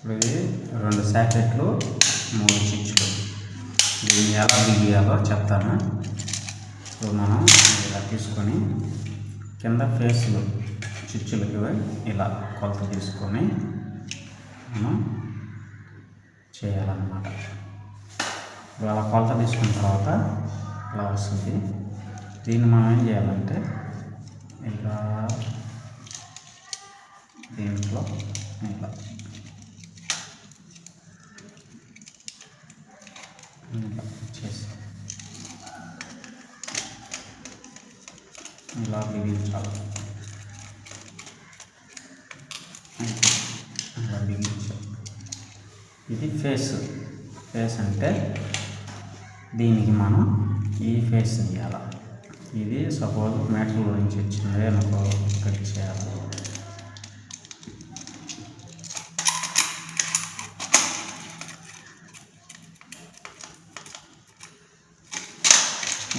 ఇప్పుడు ఇది రెండు శాకెట్లు మూడు చిచ్చులు దీన్ని ఎలా బిగియాలో చెప్తాను. ఇప్పుడు మనం ఇలా తీసుకొని కింద ఫేస్లు చిచ్చులకి ఇలా కొలత తీసుకొని మనం చేయాలన్నమాట. ఇప్పుడు అలా కొలత తీసుకున్న తర్వాత ఇలా వస్తుంది. దీన్ని మనం ఏం చేయాలంటే ఇలా దీంట్లో ఇలా ఇలా ఇలా బిగించాలి ఇలా బిగించాలి ఇది ఫేస్ ఫేస్ అంటే దీనికి మనం ఈ ఫేస్ చేయాలి ఇది సపోజ్ మ్యాటర్ గురించి వచ్చింది అనుకో ఇక్కడ చేయాలి.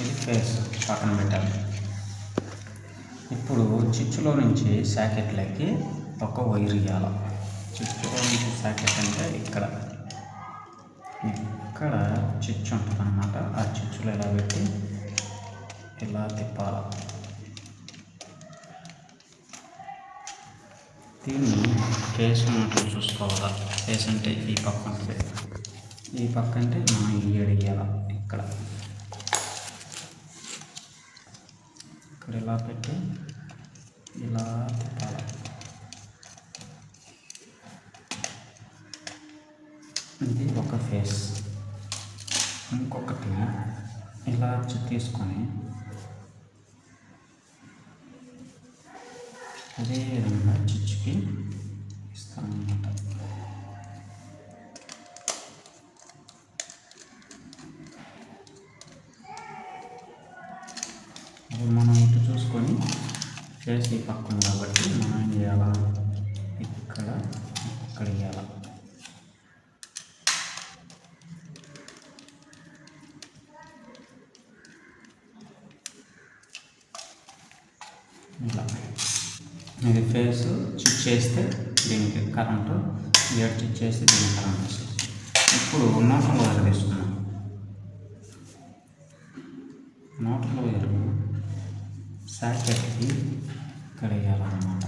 ఇది ఫేస్ పక్కన పెట్టాలి. ఇప్పుడు చిచ్చులో నుంచి శాకెట్లకి ఒక వైర్ ఇవ్వాలి చిచ్చులో నుంచి శాకెట్ అంటే ఇక్కడ. ఇక్కడ చిచ్చు ఉంటుంది అనమాట ఆ చిచ్చులో ఇలా పెట్టి ఇలా తిప్పాలి. దీన్ని కేసు ఉన్నట్లు చూసుకోవాలి. కేసు అంటే ఈ పక్క ఉంటుంది. ఈ పక్క అంటే మనం ఈ అడిగేయాలి ఇక్కడ. ఇక్కడ ఇలా పెట్టి? ఇలా తిప్పాలి ఇది ఒక ఫేస్. ఇంకొకటి ఇలా తీసుకొని అదే విధంగా చిచ్చుకి అనమాట ఇప్పుడు మనం తీసుకొని చేసి పక్కన కాబట్టి మనం ఏం చేయాలా ఇక్కడ ఇక్కడ ఇవ్వాలా ఇలా ఇది ఫేస్ చిక్ చేస్తే దీనికి కరెంటు గేట్ చిక్ చేస్తే దీనికి కరెంట్ వస్తుంది. ఇప్పుడు నోట్లో వైర్ తీసుకున్నాం. నోట్లో వైర్ సాకెట్కి ఇక్కడ వేయాలన్నమాట.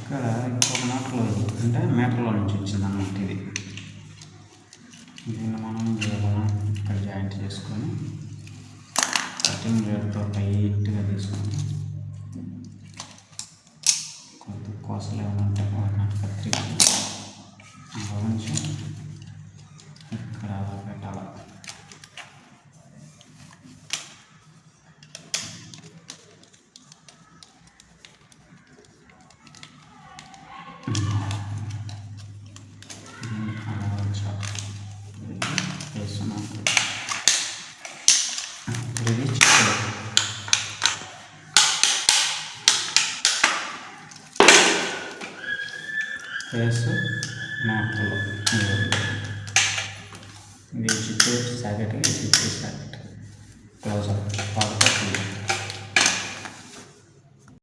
ఇక్కడ ఇంకొక నోట్లో అంటే మీటర్లో నుంచి వచ్చింది అన్నమాట ఇది. దీన్ని మనం ఇక్కడ జాయింట్ చేసుకొని కటింగ్ రేట్తో టైట్గా తీసుకొని కొంత కోసలు ఏమైనా ఉంటే వాటిని కత్తిరించి ఫేస్ నాట్లు ఇది చిత్తూరు సాకెట్ ఇది చిత్తూరు సాకెట్ క్లోజ్ అవుతుంది పాడుతుంది